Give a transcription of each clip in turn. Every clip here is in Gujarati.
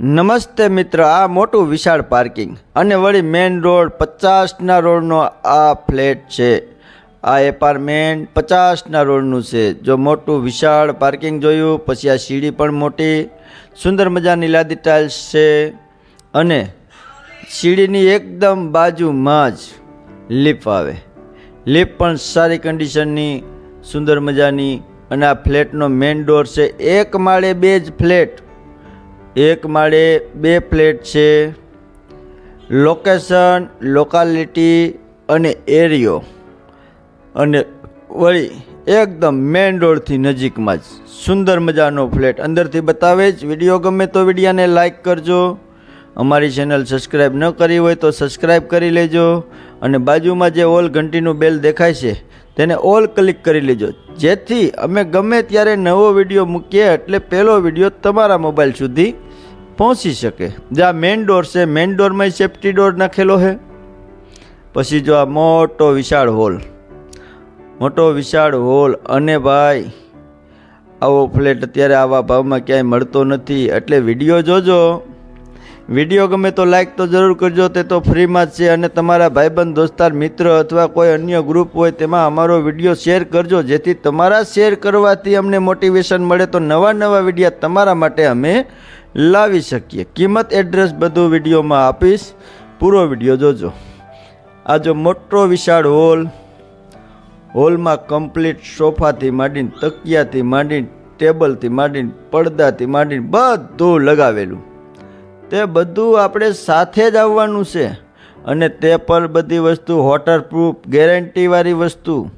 નમસ્તે મિત્ર, આ મોટું વિશાળ પાર્કિંગ અને વળી મેઇન રોડ પચાસના રોડનો આ ફ્લેટ છે. આ એપાર્ટમેન્ટ પચાસના રોડનું છે. જો મોટું વિશાળ પાર્કિંગ જોયું, પછી આ સીડી પણ મોટી, સુંદર મજાની લાદી ટાઇલ્સ છે અને સીડીની એકદમ બાજુમાં જ લિફ્ટ આવે. લિફ્ટ પણ સારી કન્ડિશનની, સુંદર મજાની અને આ ફ્લેટનો મેઇન ડોર છે. એક માળે બે જ ફ્લેટ. એક માળે બે ફ્લેટ છે. લોકેશન લોકાલિટી અને એરિયો અને વળી એકદમ મેઇન રોડથી નજીકમાં જ સુંદર મજાનો ફ્લેટ અંદરથી બતાવે જ. વીડિયો ગમે તો વિડીયાને લાઈક કરજો. અમારી ચેનલ સબસ્ક્રાઈબ ન કરી હોય તો સબસ્ક્રાઈબ કરી લેજો. અને બાજુમાં જે ઓલ ઘંટીનું બેલ દેખાય છે તેને ઓલ ક્લિક કરી લેજો. જેથી અમે ગમે ત્યારે નવો વીડિયો મૂકીએ એટલે પહેલો વીડિયો તમારા મોબાઈલ સુધી પહોંચી શકે. જે આ મેઇન ડોર છે, મેઇન ડોરમાં સેફ્ટી ડોર નાખેલો છે. પછી જો આ મોટો વિશાળ હોલ, મોટો વિશાળ હોલ અને ભાઈ, આવો ફ્લેટ અત્યારે આવા ભાવમાં ક્યાંય મળતો નથી. એટલે વીડિયો જોજો. વીડિયો ગમે તો લાઈક તો જરૂર કરજો, તે તો ફ્રીમાં જ છે અને તમારા ભાઈબંધ, દોસ્તાર, મિત્ર અથવા કોઈ અન્ય ગ્રુપ હોય તેમાં અમારો વીડિયો શેર કરજો, જેથી તમારા શેર કરવાથી અમને મોટિવેશન મળે તો નવા નવા વિડીયા તમારા માટે અમે લાવી શકીએ. કિંમત એડ્રેસ બધું વિડીયોમાં આપીશ. પૂરો વીડિયો જોજો. આ જો મોટો વિશાળ હોલ હોલમાં કમ્પ્લીટ સોફાથી માંડીને, તકિયાથી માંડીને ટેબલથી માંડીને, પડદાથી માંડીને બધું લગાવેલું. તે બધું આપણે સાથે જ આવવાનું છે. અને તે પર બધી વસ્તુ વોટરપ્રૂફ ગેરંટીવાળી વસ્તુ.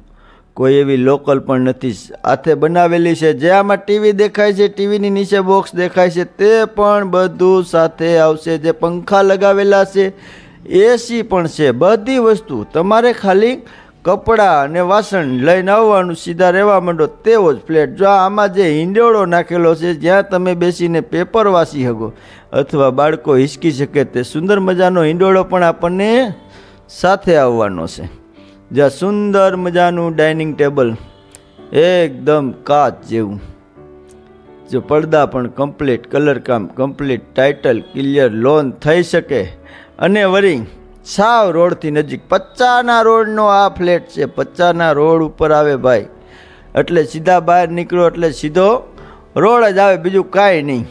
કોઈ એવી લોકલ પણ નથી. હાથે બનાવેલી છે. જે આમાં ટીવી દેખાય છે ટીવીની નીચે બોક્સ દેખાય છે, તે પણ બધું સાથે આવશે. જે પંખા લગાવેલા છે એસી પણ છે. બધી વસ્તુ. તમારે ખાલી કપડાં અને વાસણ લઈને આવવાનું સીધા રહેવા માંડો. તેવો જ ફ્લેટ. જો આમાં જે હિંડોળો નાખેલો છે, જ્યાં તમે બેસીને પેપર વાંચી શકો અથવા બાળકો હિસકી શકે તે સુંદર મજાનો હિંડોળો પણ આપણને સાથે આવવાનો છે. જ્યાં સુંદર મજાનું ડાઇનિંગ ટેબલ એકદમ કાચ જેવું. જો પડદા પણ કમ્પ્લીટ કલરકામ કમ્પ્લીટ, ટાઇટલ ક્લિયર, લોન થઈ શકે. અને વળી સાવ રોડથી નજીક. પચ્ચાના રોડનો આ ફ્લેટ છે. પચ્ચાના રોડ ઉપર આવે ભાઈ. એટલે સીધા બહાર નીકળો એટલે સીધો રોડ જ આવે, બીજું કાંઈ નહીં.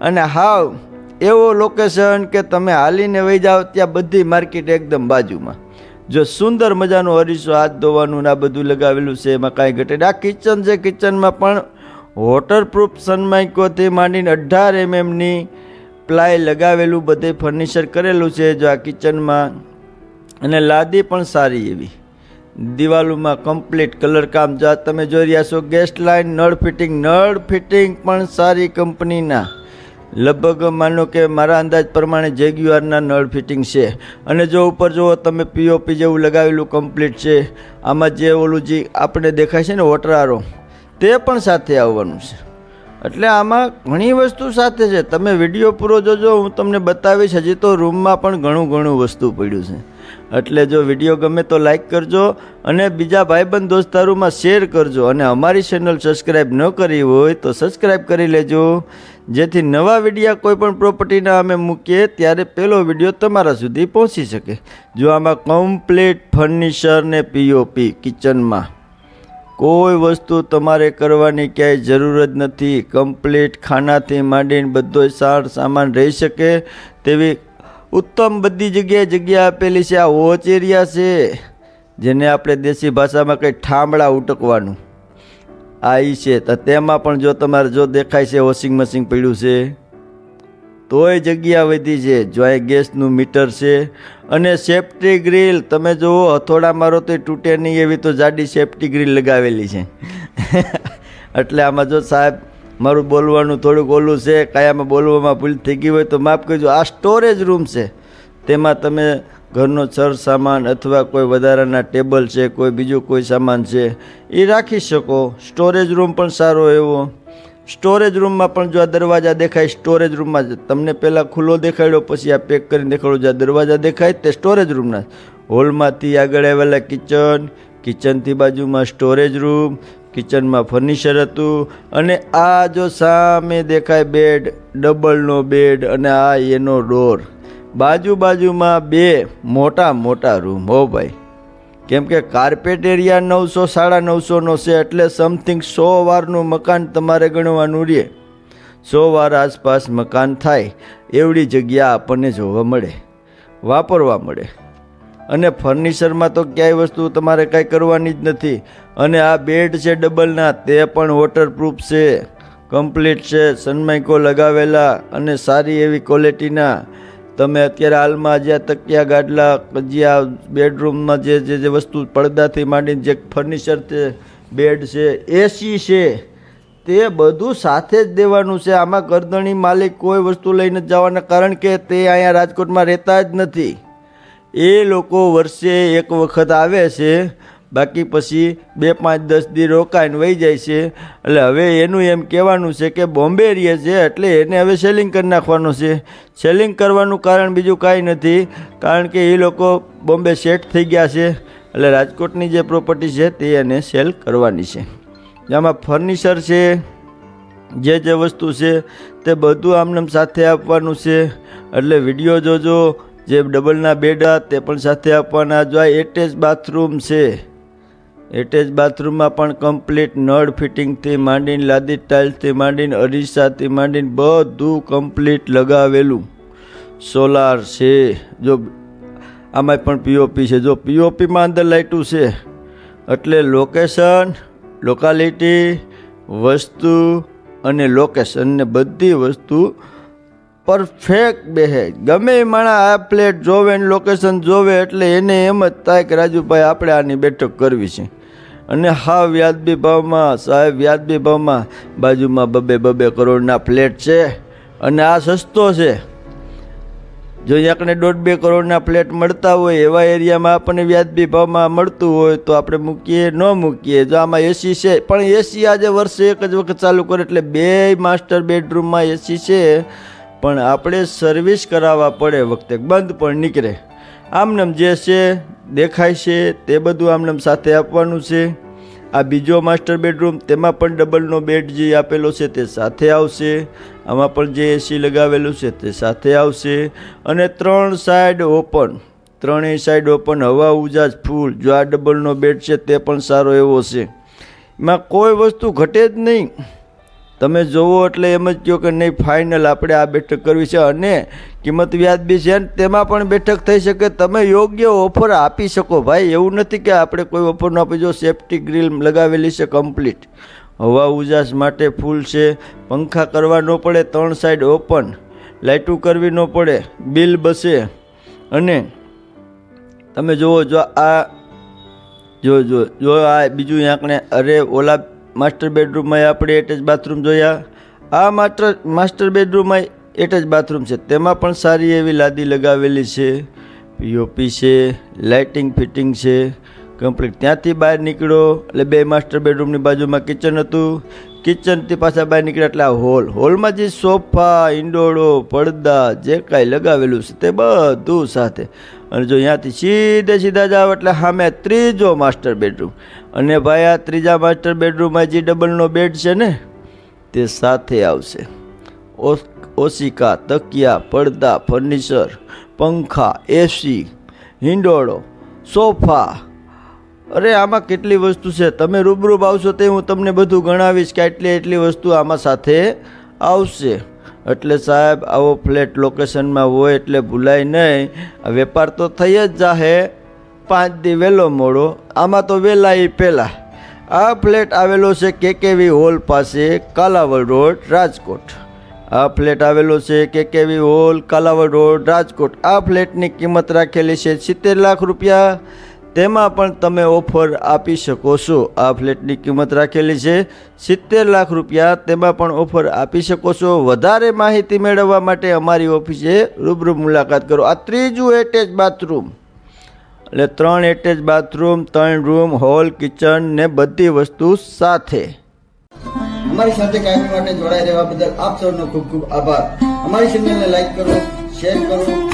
અને હાવ, એવો લોકેશન કે તમે હાલીને વહી જાઓ ત્યાં બધી માર્કેટ એકદમ બાજુમાં. જો સુંદર મજાનું હરીશો હાથ ધોવાનું ને બધું લગાવેલું છે, એમાં કાંઈ ઘટે આ કિચન છે કિચનમાં પણ વોટરપ્રૂફ સનમાઇકોથી માંડીને અઢાર એમએમની પ્લાય લગાવેલું, બધે ફર્નિચર કરેલું છે જો આ કિચનમાં અને લાદી પણ સારી એવી. દિવાલોમાં કમ્પ્લીટ કલર કામ. જો તમે જોઈ રહ્યા છો ગેસ લાઇન નળ ફિટિંગ નળ ફિટિંગ પણ સારી કંપનીના. લગભગ માનો કે મારા અંદાજ પ્રમાણે જેગ્યુઆરના નળ ફિટિંગ છે. અને જો ઉપર જુઓ, તમે પીઓપી જેવું લગાવેલું કમ્પ્લીટ છે. આમાં જે ઓલું જે આપણે દેખાય છે ને વોટરારો તે પણ સાથે આવવાનું છે. એટલે આમાં ઘણી વસ્તુ સાથે છે. તમે વીડિયો પૂરો જોજો, હું તમને બતાવીશ, હજી તો રૂમમાં પણ ઘણું ઘણું વસ્તુ પડ્યું છે. એટલે જો વીડિયો ગમે તો લાઇક કરજો અને બીજા ભાઈબંધ દોસ્તારોમાં શેર કરજો. અને અમારી ચેનલ સબસ્ક્રાઈબ ન કરી હોય તો સબસ્ક્રાઈબ કરી લેજો. જેથી નવા વિડીયા કોઈ પણ પ્રોપર્ટીના અમે મૂકીએ, ત્યારે પહેલો વીડિયો તમારા સુધી પહોંચી શકે. જો આમાં કમ્પ્લીટ ફર્નિચર ને પીઓપી કિચનમાં કોઈ વસ્તુ તમારે કરવાની ક્યાંય જરૂર જ નથી. કમ્પ્લીટ ખાનાથી માંડીને બધો સાર સામાન રહી શકે તેવી ઉત્તમ બધી જગ્યાએ જગ્યા આપેલી છે. આ વોચ એરિયા છે, જેને આપણે દેશી ભાષામાં કંઈ ઠામડા ઉટકવાનું. આ એ છે. તો તેમાં પણ જો તમારે જો દેખાય છે, વોશિંગ મશીન પડ્યું છે. તોય જગ્યા વધી છે. જો ગેસનું મીટર છે અને સેફ્ટી ગ્રીલ, તમે જુઓ હથોડા મારો તો તૂટે નહીં એવી તો જાડી સેફ્ટી ગ્રીલ લગાવેલી છે. એટલે આમાં જો સાહેબ, મારું બોલવાનું થોડુંક ઓલું છે કાયામાં બોલવામાં ભૂલ થઈ ગઈ હોય તો માફ કરજો. આ સ્ટોરેજ રૂમ છે. તેમાં તમે ઘરનો સર સામાન અથવા કોઈ વધારાના ટેબલ છે, કોઈ બીજું કોઈ સામાન છે, એ રાખી શકો. સ્ટોરેજ રૂમ પણ સારો એવો. સ્ટોરેજ રૂમમાં પણ જો આ દરવાજા દેખાય, સ્ટોરેજ રૂમમાં તમને પહેલાં ખુલ્લો દેખાડ્યો, પછી આ પેક કરીને દેખાડો જો આ દરવાજા દેખાય તે સ્ટોરેજ રૂમના હોલમાંથી આગળ આવેલા કિચન, કિચનથી બાજુમાં સ્ટોરેજ રૂમ, કિચનમાં ફર્નિચર હતું. અને આ જો સામે દેખાય બેડ, ડબલનો બેડ અને આ એનો ડોર. બાજુ બાજુમાં બે મોટા મોટા રૂમ. હો ભાઈ. કેમ કે કાર્પેટ એરિયા નવસો, સાડા નવસોનો છે એટલે સમથિંગ સો વારનું મકાન તમારે ગણવાનું રહે. સો વાર આસપાસ મકાન થાય, એવડી જગ્યા આપણને જોવા મળે, વાપરવા મળે. અને ફર્નિચરમાં તો ક્યાંય વસ્તુ તમારે કાંઈ કરવાની જ નથી. અને આ બેડ છે ડબલના, તે પણ વોટરપ્રૂફ છે. કમ્પ્લીટ છે, સનમાઇકો લગાવેલા અને સારી એવી ક્વોલિટીના તમે અત્યારે હાલમાં જ્યાં તકિયા ગાડલા જ્યાં બેડરૂમમાં જે જે જે વસ્તુ પડદાથી માંડીને જે ફર્નિચર છે, બેડ છે એસી છે, તે બધું સાથે જ દેવાનું છે. આમાં ગરદણી માલિક કોઈ વસ્તુ લઈને જ જવાના, કારણ કે તે અહીંયા રાજકોટમાં રહેતા જ નથી. એ લોકો વર્ષે એક વખત આવે છે બાકી પછી બે પાંચ દસ દી રોકાઈને વહી જાય છે. એટલે હવે એનું એમ કહેવાનું છે કે બોમ્બે રહે છે એટલે એને હવે સેલિંગ કરી નાખવાનું છે. સેલિંગ કરવાનું કારણ બીજું કાંઈ નથી, કારણ કે એ લોકો બોમ્બે સેટ થઈ ગયા છે. એટલે રાજકોટની જે પ્રોપર્ટી છે તે એને સેલ કરવાની છે. જેમાં ફર્નિચર છે, જે જે વસ્તુ છે તે બધું આમનામ સાથે આપવાનું છે. એટલે વીડિયો જોજો, જે ડબલના બેડ તે પણ સાથે આપવાના. જો આ એટેચ બાથરૂમ છે. એટેચ બાથરૂમમાં પણ કમ્પ્લીટ નળ ફિટિંગથી માંડીને લાદી ટાઇલ્સથી માંડીને અરીસાથી માંડીને બધું કમ્પ્લીટ લગાવેલું. સોલાર છે, જો આમાં પણ પીઓપી છે. જો પીઓપીમાં અંદર લાઇટું છે, એટલે લોકેશન લોકાલિટી વસ્તુ અને લોકેશન ને બધી વસ્તુ પરફેક્ટ બેહે. ગમે એ માણસ આ પ્લેટ જોવે ને લોકેશન જોવે એટલે એને એમ જ થાય કે રાજુભાઈ, આપણે આની બેઠક કરવી છે. અને હા, વ્યાજબી ભાવમાં, સાહેબ, વ્યાજબી ભાવમાં બાજુમાં બબે બબે કરોડના ફ્લેટ છે અને આ સસ્તો છે. જો આપણને દોઢ બે કરોડના ફ્લેટ મળતા હોય, એવા એરિયામાં આપણને વ્યાજબી ભાવમાં મળતું હોય તો આપણે મૂકીએ, ન મૂકીએ. જો આમાં એસી છે, પણ એસી આજે વર્ષે એક જ વખત ચાલુ કરે એટલે બે માસ્ટર બેડરૂમમાં એસી છે. પણ આપણે સર્વિસ કરાવવા પડે વખતે, બંધ પણ નીકળે. આમનામ જે છે, દેખાય છે, તે બધું આમનામ સાથે આપવાનું છે. આ બીજો માસ્ટર બેડરૂમ તેમાં પણ ડબલનો બેડ જે આપેલો છે, તે સાથે આવશે. આમાં પણ જે એસી લગાવેલું છે, તે સાથે આવશે. અને ત્રણ સાઈડ ઓપન ત્રણેય સાઈડ ઓપન હવા, ઉજાજ, ફૂલ, જો આ ડબલનો બેડ છે, તે પણ સારો એવો છે. એમાં કોઈ વસ્તુ ઘટે જ નહીં. તમે જોવો એટલે એમ જ કહો કે નહીં ફાઇનલ આપણે આ બેઠક કરવી છે અને કિંમત વ્યાજબી છે અને તેમાં પણ બેઠક થઈ શકે. તમે યોગ્ય ઓફર આપી શકો ભાઈ. એવું નથી કે આપણે કોઈ ઓફર ન આપી જો સેફ્ટી ગ્રીલ લગાવેલી છે કમ્પ્લીટ હવા ઉજાસ માટે ફૂલ છે. પંખા કરવા ન પડે, ત્રણ સાઈડ ઓપન લાઇટું કરવી ન પડે બિલ બસે. અને તમે જુઓ, જો આ, જો જો જો આ બીજું આંકણે અરે ઓલા માસ્ટર બેડરૂમમાં આપણે એટેચ બાથરૂમ જોયા. આ માસ્ટર માસ્ટર બેડરૂમમાં એટેચ બાથરૂમ છે. તેમાં પણ સારી એવી લાદી લગાવેલી છે. પીઓપી છે લાઇટિંગ ફિટિંગ છે. કમ્પ્લીટ ત્યાંથી બહાર નીકળો, એટલે બે માસ્ટર બેડરૂમની બાજુમાં કિચન હતું. કિચનથી પાછા બહાર નીકળ્યા એટલે આ હોલ હોલમાં જે સોફા ઇંડોળો પડદા, જે કાંઈ લગાવેલું છે તે બધું સાથે. અને જો અહીંયાથી સીધે સીધા જાઓ એટલે સામે ત્રીજો માસ્ટર બેડરૂમ અને ભાઈ, આ ત્રીજા માસ્ટર બેડરૂમમાં જે ડબલનો બેડ છે ને, તે સાથે આવશે. ઓશિકા, તકિયા, પડદા ફર્નિચર પંખા એસી હિંડોળો સોફા અરે, આમાં કેટલી વસ્તુ છે? તમે રૂબરૂ આવશો તે હું તમને બધું ગણાવીશ કે એટલી એટલી વસ્તુ આમાં સાથે આવશે. એટલે સાહેબ, આવો ફ્લેટ લોકેશનમાં હોય એટલે ભૂલાય નહીં. વેપાર તો થઈ જ જાહે. પાંચ દી વહેલો મોડો. આમાં તો વહેલા એ પહેલાં આ ફ્લેટ આવેલો છે કેકેવી હોલ પાસે, કાલાવડ રોડ, રાજકોટ. આ ફ્લેટ આવેલો છે KKV hall, Kalavad road, Rajkot. આ ફ્લેટની કિંમત રાખેલી છે સિત્તેર લાખ રૂપિયા. તેમાં પણ તમે ઓફર આપી શકો છો. આ ફ્લેટની કિંમત રાખેલી છે. સિત્તેર લાખ રૂપિયા તેમાં પણ ઓફર આપી શકો છો. વધારે માહિતી મેળવવા માટે અમારી ઓફિસે રૂબરૂ મુલાકાત કરો. આ ત્રીજું એટેચ બાથરૂમ એટલે ત્રણ એટેચ બાથરૂમ ત્રણ રૂમ હોલ કિચન ને બધી વસ્તુ સાથે. અમારી સાથે કાયમી માટે જોડાઈ રહેવા બદલ આપ સૌનો ખૂબ ખૂબ આભાર. અમારી ચેનલને લાઈક કરો શેર કરો